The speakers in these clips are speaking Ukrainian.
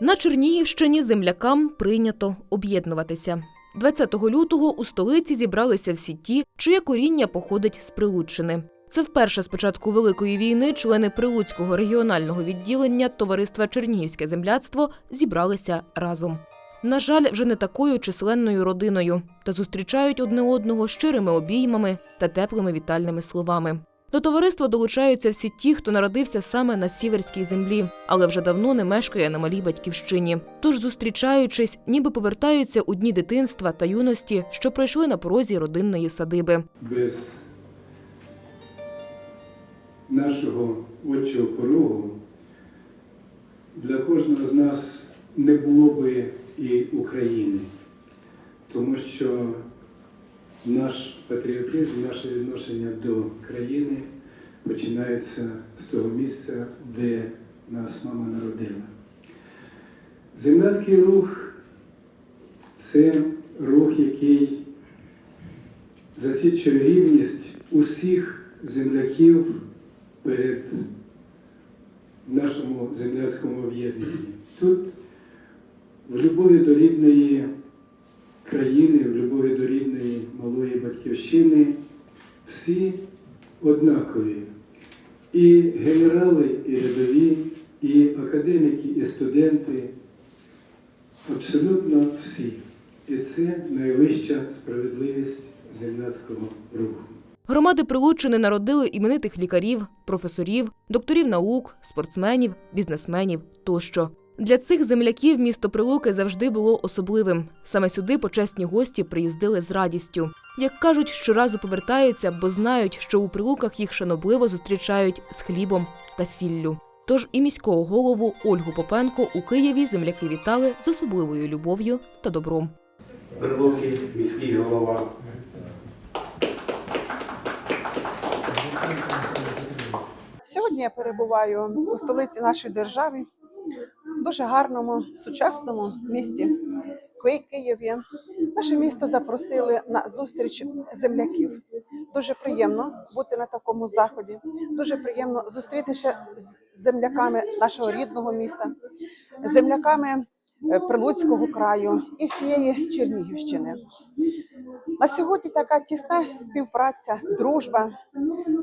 На Чернігівщині землякам прийнято об'єднуватися. 20 лютого у столиці зібралися всі ті, чиє коріння походить з Прилуччини. Це вперше з початку Великої війни члени Прилуцького регіонального відділення Товариства Чернігівське земляцтво зібралися разом. На жаль, вже не такою численною родиною та зустрічають одне одного щирими обіймами та теплими вітальними словами. До товариства долучаються всі ті, хто народився саме на сіверській землі, але вже давно не мешкає на малій батьківщині. Тож, зустрічаючись, ніби повертаються у дні дитинства та юності, що пройшли на порозі родинної садиби. без нашого отчого порогу для кожного з нас не було би і України, тому що наш патріотизм, наше відношення до країни починається з того місця, де нас мама народила. Земляцький рух це рух, який засвідчує рівність усіх земляків перед нашому земляцькому об'єднанні. Тут в любові до рідної країни, в любові до рідної малої батьківщини всі однакові. І генерали, і рядові, і академіки, і студенти абсолютно всі. І це найвища справедливість земляцького руху. Громади Прилуччини народили іменитих лікарів, професорів, докторів наук, спортсменів, бізнесменів тощо. Для цих земляків місто Прилуки завжди було особливим. Саме сюди почесні гості приїздили з радістю. Як кажуть, щоразу повертаються, бо знають, що у Прилуках їх шанобливо зустрічають з хлібом та сіллю. Тож і міського голову Ольгу Попенко у Києві земляки вітали з особливою любов'ю та добром. Прилуки, міський голова. Сьогодні я перебуваю у столиці нашої держави, дуже гарному сучасному місті Ки- Києві. Наше місто запросили на зустріч земляків. Дуже приємно бути на такому заході. Дуже приємно зустрітися з земляками нашого рідного міста, земляками е, Прилуцького краю і всієї Чернігівщини. На сьогодні така тісна співпраця, дружба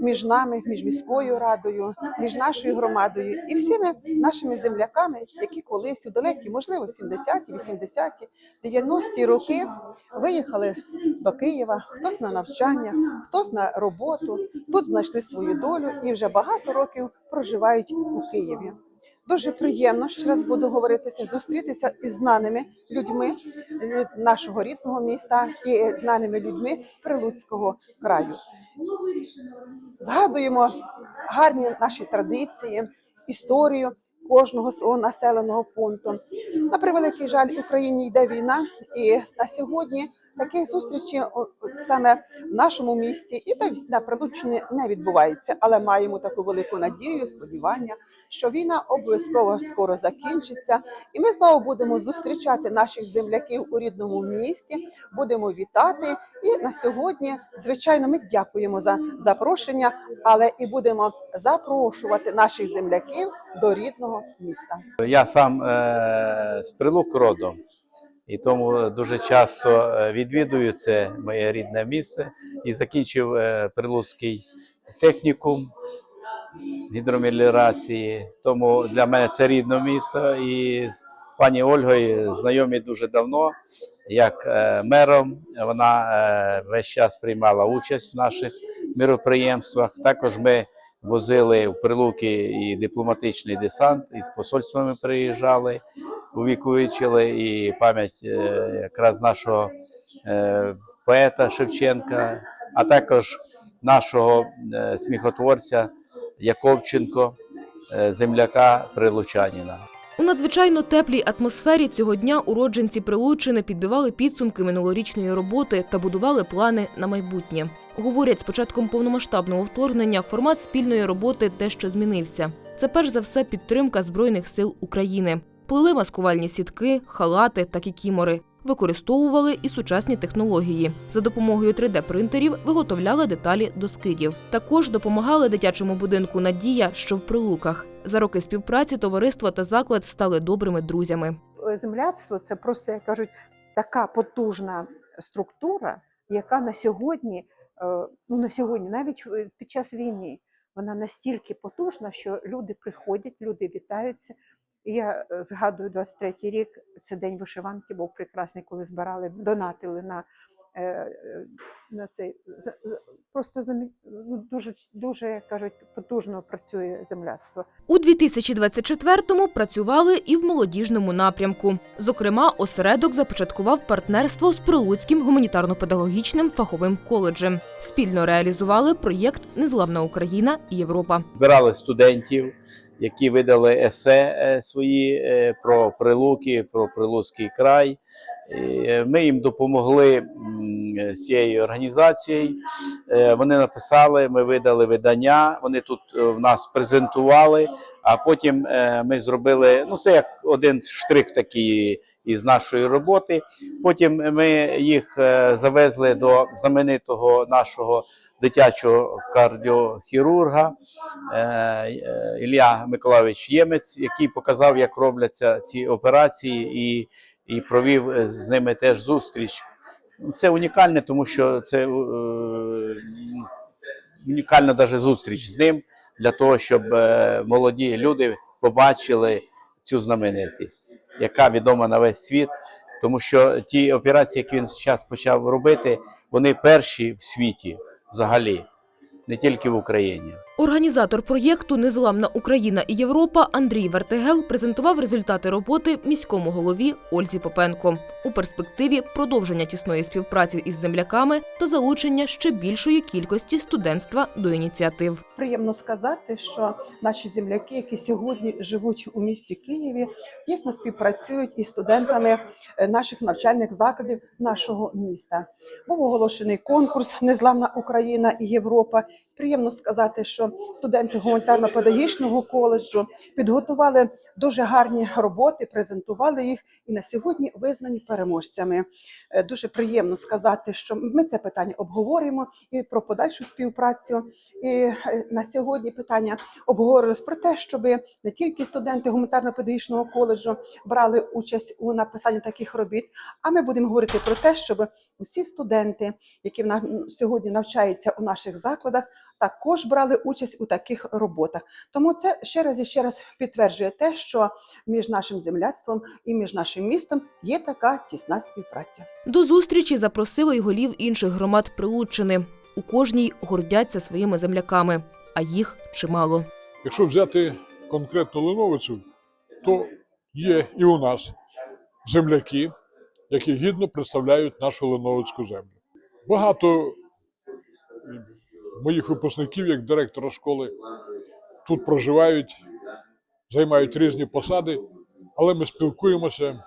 між нами, між міською радою, між нашою громадою і всіми нашими земляками, які колись у далекі, можливо, 70-ті, 80-ті, 90-ті роки виїхали до Києва, хтось на навчання, хтось на роботу, тут знайшли свою долю і вже багато років проживають у Києві. Дуже приємно, ще раз буду говоритися, зустрітися із знаними людьми нашого рідного міста і знаними людьми Прилуцького краю. Згадуємо гарні наші традиції, історію кожного свого населеного пункту. На превеликий жаль, в Україні йде війна, і на сьогодні такі зустрічі саме в нашому місті і на Прилуччині не відбуваються. Але маємо таку велику надію, сподівання, що війна обов'язково скоро закінчиться, і ми знову будемо зустрічати наших земляків у рідному місті, будемо вітати. І на сьогодні, звичайно, ми дякуємо за запрошення, але і будемо запрошувати наших земляків до рідного міста. Я сам е, з Прилук родом, і тому дуже часто е, відвідую це моє рідне місце і закінчив е, Прилуцький технікум гідромеліорації. Тому для мене це рідне місто. І з пані Ольгою знайомі дуже давно. Як е, мером вона весь час приймала участь в наших міроприємствах. Також ми возили в Прилуки і дипломатичний десант, і з посольствами приїжджали, увіковічили і пам'ять е, якраз нашого е, поета Шевченка, а також нашого е, сміхотворця Яковченко, земляка Прилучанина. У надзвичайно теплій атмосфері цього дня уродженці Прилуччини підбивали підсумки минулорічної роботи та будували плани на майбутнє. Говорять, з початком повномасштабного вторгнення формат спільної роботи дещо змінився. Це перш за все підтримка збройних сил України. Плели маскувальні сітки, халати та кікімори. Використовували і сучасні технології. За допомогою 3D-принтерів виготовляли деталі до скидів. Також допомагали дитячому будинку Надія, що в прилуках. За роки співпраці товариство та заклад стали добрими друзями. Земляцтво це просто, як кажуть, така потужна структура, яка на сьогодні, ну на сьогодні, навіть е, під час війни, вона настільки потужна, що люди приходять, люди вітаються. Я е, згадую 23-й рік, це день вишиванки був прекрасний, коли збирали, донатили на, е, е, на цей за- за- просто ну, дуже дуже кажуть, потужно працює земляцтво. У 2024-му працювали і в молодіжному напрямку. Зокрема, осередок започаткував партнерство з Прилуцьким гуманітарно-педагогічним фаховим коледжем. Спільно реалізували проєкт Незламна Україна і Європа. збирали студентів, які видали есе е, свої е, про Прилуки, про Прилуцький край. Е, Ми їм допомогли з цією організацією. Е, Вони написали, ми видали видання. Вони тут е, в нас презентували. А потім ми зробили ну це як один штрих такий із нашої роботи. Потім ми їх завезли до знаменитого нашого дитячого кардіохірурга Ілля Миколайович Ємець, який показав, як робляться ці операції, і, і провів е, з ними теж зустріч. Це унікальне, тому що це е, унікальна даже зустріч з ним для того, щоб е, молоді люди побачили цю знаменитість, яка відома на весь світ. Тому що ті операції, які він зараз почав робити, вони перші в світі взагалі, не тільки в Україні. Організатор проєкту Незламна Україна і Європа Андрій Вертегел презентував результати роботи міському голові Ользі Попенко у перспективі продовження тісної співпраці із земляками та залучення ще більшої кількості студентства до ініціатив. Приємно сказати, що наші земляки, які сьогодні живуть у місті Києві, тісно співпрацюють із студентами е, наших навчальних закладів нашого міста. Був оголошений конкурс Незламна Україна і Європа. Приємно сказати, що студенти гуманітарно-педагогічного коледжу підготували дуже гарні роботи, презентували їх і на сьогодні визнані переможцями. Е, Дуже приємно сказати, що ми це питання обговорюємо і про подальшу співпрацю. І е, на сьогодні питання обговорювалось про те, щоб не тільки студенти гуманітарно-педагогічного коледжу брали участь у написанні таких робіт, а ми будемо говорити про те, щоб усі студенти, які в сьогодні навчаються у наших закладах, також брали участь у таких роботах. Тому це ще раз і ще раз підтверджує те, що між нашим земляцтвом і між нашим містом є така тісна співпраця. До зустрічі запросили й голів інших громад Прилуччини. У кожній гордяться своїми земляками, а їх чимало. Якщо взяти конкретно Леновицю, то є і у нас земляки, які гідно представляють нашу Леновицьку землю. Багато моїх випускників, як директора школи, тут проживають, займають різні посади, але ми спілкуємося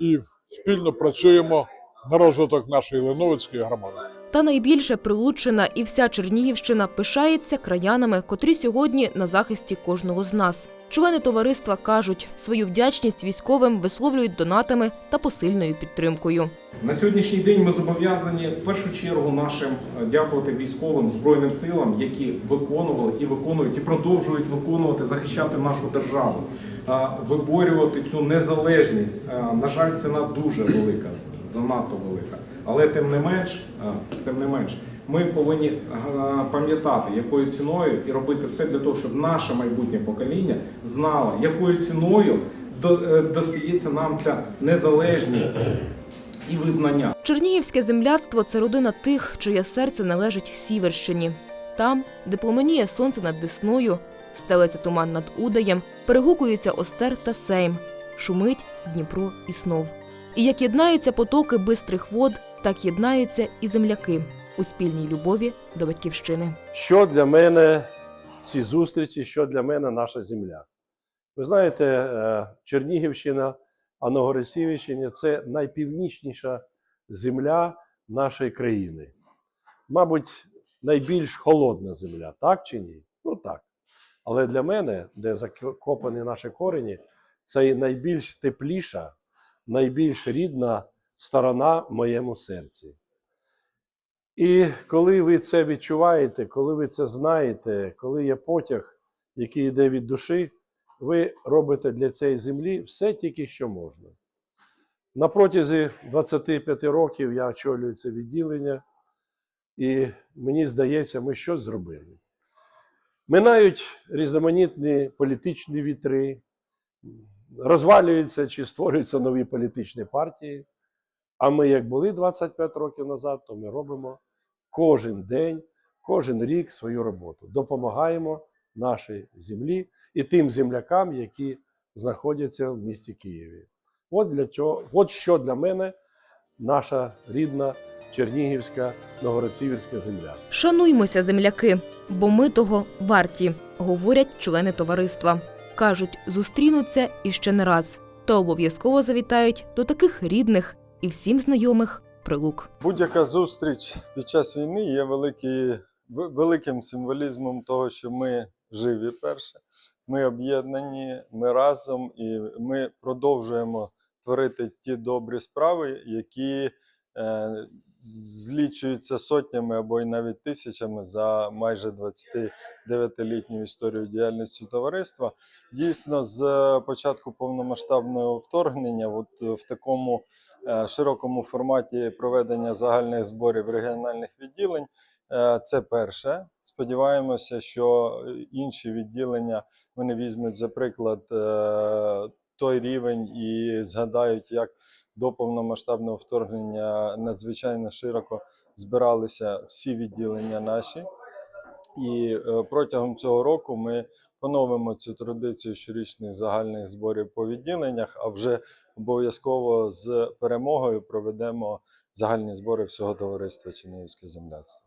і спільно працюємо на розвиток нашої Леновицької громади. Та найбільше Прилуччина і вся Чернігівщина пишається краянами, котрі сьогодні на захисті кожного з нас. Члени товариства кажуть, свою вдячність військовим висловлюють донатами та посильною підтримкою. На сьогоднішній день ми зобов'язані в першу чергу нашим е, дякувати військовим збройним силам, які виконували і виконують, і продовжують виконувати, захищати нашу державу, виборювати цю незалежність. На жаль, ціна дуже велика, занадто велика. Але тим не менш, тим не менш, ми повинні пам'ятати, якою ціною і робити все для того, щоб наше майбутнє покоління знало, якою ціною е, достається нам ця незалежність і визнання. Чернігівське земляцтво це родина тих, чиє серце належить Сіверщині. Там, де пламеніє сонце над Десною, стелиться туман над Удаєм, перегукуються Остер та Сейм, шумить Дніпро і Снов. І як єднаються потоки бистрих вод, так єднаються і земляки у спільній любові до батьківщини. що для мене ці зустрічі, що для мене наша земля. Ви знаєте, е, Чернігівщина, а Новгород-Сіверщина – це найпівнічніша земля нашої країни. Мабуть, найбільш холодна земля, так чи ні? Але для мене, де закопані наші корені, це найбільш тепліша, найбільш рідна сторона в моєму серці. І коли ви це відчуваєте, коли ви це знаєте, коли є потяг, який йде від душі, ви робите для цієї землі все тільки що можна. На протязі 25 років я очолюю це відділення, і мені здається, ми щось зробили. Минають різноманітні політичні вітри, розвалюються чи створюються нові політичні партії. А ми, як були 25 років назад, то ми робимо кожен день, кожен рік свою роботу. Допомагаємо нашій землі і тим землякам, які знаходяться в місті Києві. От для чого, от що для мене наша рідна Чернігівська Новгородцівська земля. Шануймося, земляки, бо ми того варті, говорять члени товариства. Кажуть, зустрінуться іще не раз, то обов'язково завітають до таких рідних і всім знайомих прилук. Будь-яка зустріч під час війни є великий, в- великим символізмом того, що ми живі перше, ми об'єднані, ми разом і ми продовжуємо творити ті добрі справи, які е, злічуються сотнями або й навіть тисячами за майже 29-літню історію діяльності товариства. Дійсно, з початку повномасштабного вторгнення, от в такому е, широкому форматі проведення загальних зборів регіональних відділень. Е, Це перше. Сподіваємося, що інші відділення вони візьмуть за приклад е, той рівень і згадають, як до повномасштабного вторгнення надзвичайно широко збиралися всі відділення наші. І е, протягом цього року ми поновимо цю традицію щорічних загальних зборів по відділеннях, а вже обов'язково з перемогою проведемо загальні збори всього товариства Чернігівське земляцтво.